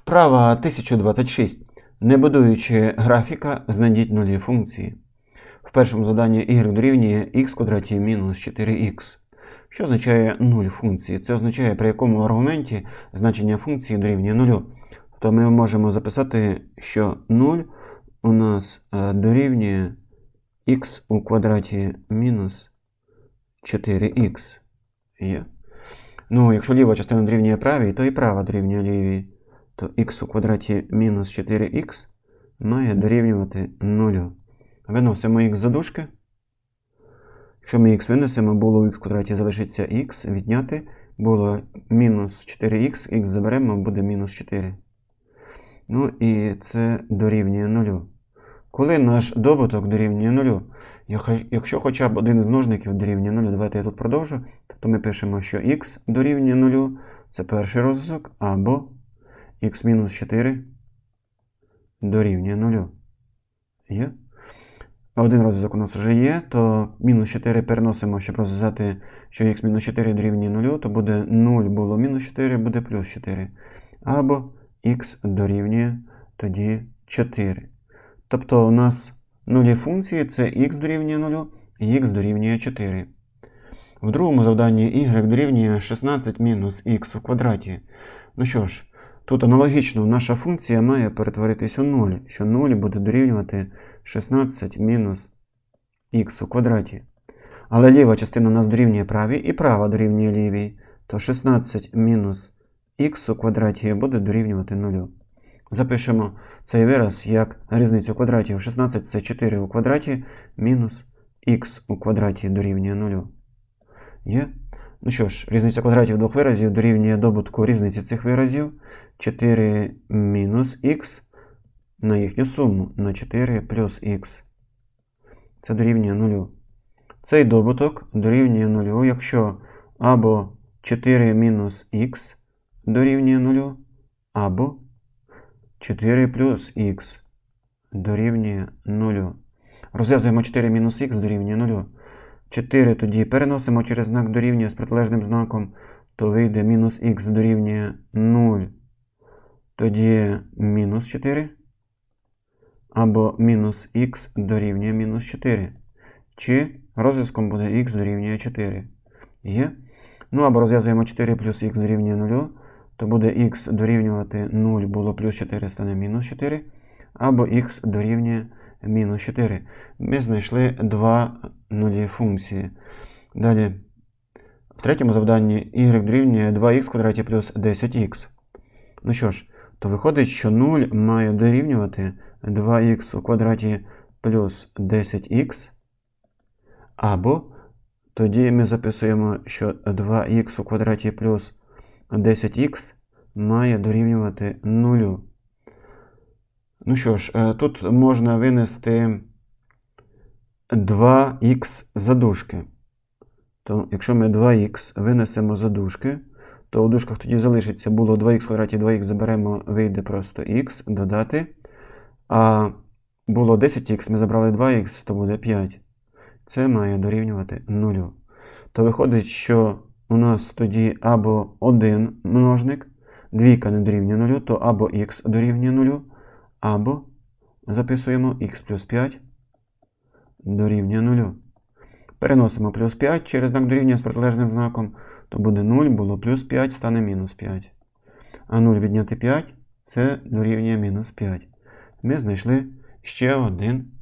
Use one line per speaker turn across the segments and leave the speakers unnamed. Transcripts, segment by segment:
Вправа 1026. Не будуючи графіка, знайдіть нулі функції. В першому заданні y дорівнює x квадраті мінус 4x. Що означає нуль функції? Це означає, при якому аргументі значення функції дорівнює нулю. То ми можемо записати, що 0 у нас е, дорівнює x у квадраті мінус 4x. Є. Ну, якщо ліва частина дорівнює правій, то і права дорівнює лівій. То x у квадраті мінус 4х має дорівнювати 0. Виносимо х за дужки. Якщо ми х винесемо, було у х квадраті залишиться х, відняти було мінус 4х, х заберемо, буде мінус 4. Ну і це дорівнює 0. Коли наш добуток дорівнює 0, якщо хоча б один з множників дорівнює 0, давайте я тут продовжу, то ми пишемо, що х дорівнює 0, це перший розв'язок, або х мінус 4 дорівнює 0. Є? Один розв'язок у нас вже є, то мінус 4 переносимо, щоб розв'язати, що х-4 дорівнює 0, то буде 0 було мінус 4, буде плюс 4. Або х дорівнює тоді 4. Тобто у нас нулі функції це х дорівнює 0 і х дорівнює 4. В другому завданні y дорівнює 16 мінус х у квадраті. Ну що ж, тут аналогічно наша функція має перетворитись у 0, що 0 буде дорівнювати 16 мінус х у квадраті. Але ліва частина нас дорівнює правій і права дорівнює лівій, то 16 мінус х у квадраті буде дорівнювати 0. Запишемо цей вираз як різницю квадратів. 16 це 4 у квадраті мінус х у квадраті дорівнює 0. Є? Ну що ж, різниця квадратів двох виразів дорівнює добутку різниці цих виразів 4 мінус х на їхню суму на 4 плюс х. Це дорівнює 0. Цей добуток дорівнює 0, якщо або 4 мінус х дорівнює 0, або 4 плюс х дорівнює 0. Розв'язуємо 4 мінус х дорівнює 0. 4 тоді переносимо через знак дорівнює з протилежним знаком, то вийде мінус х дорівнює 0. Тоді мінус 4. Або мінус х дорівнює мінус 4. Чи розв'язком буде х дорівнює 4. Є? Ну або розв'язуємо 4 плюс х дорівнює 0, то буде х дорівнювати 0 було плюс 4 стане мінус 4. Або х дорівнює мінус 4. Ми знайшли два нулі функції. Далі, в третьому завданні y дорівнює 2х квадраті плюс 10х. Ну що ж, то виходить, що 0 має дорівнювати 2х у квадраті плюс 10х. Або тоді ми записуємо, що 2х у квадраті плюс 10х має дорівнювати 0. Ну що ж, е, тут можна винести 2х за дужки. То якщо ми 2х винесемо за дужки, то у дужках тоді залишиться було 2х квадраті 2х заберемо, вийде просто х додати. А було 10х, ми забрали 2х, то буде 5. Це має дорівнювати 0. То виходить, що у нас тоді або один множник, двійка не дорівнює 0, то або х дорівнює 0, або записуємо х плюс 5 дорівнює 0. Переносимо плюс 5 через знак дорівнює з протилежним знаком, то буде 0, було плюс 5, стане мінус 5. А 0 відняти 5 це дорівнює мінус 5. Ми знайшли ще один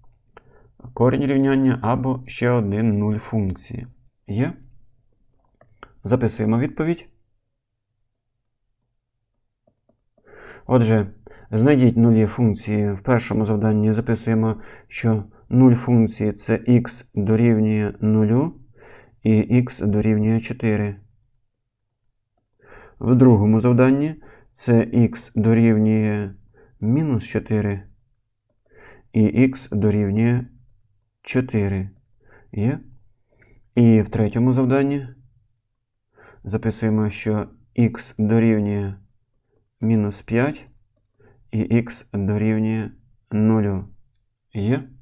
корінь рівняння або ще один нуль функції. Є? Записуємо відповідь. Отже, знайдіть нулі функції. В першому завданні записуємо, що 0 функції це х дорівнює 0 і х дорівнює 4. В другому завданні це х дорівнює мінус 4 і х дорівнює 4. Є? І в третьому завданні записуємо, що х дорівнює мінус 5 і х дорівнює 0. Є?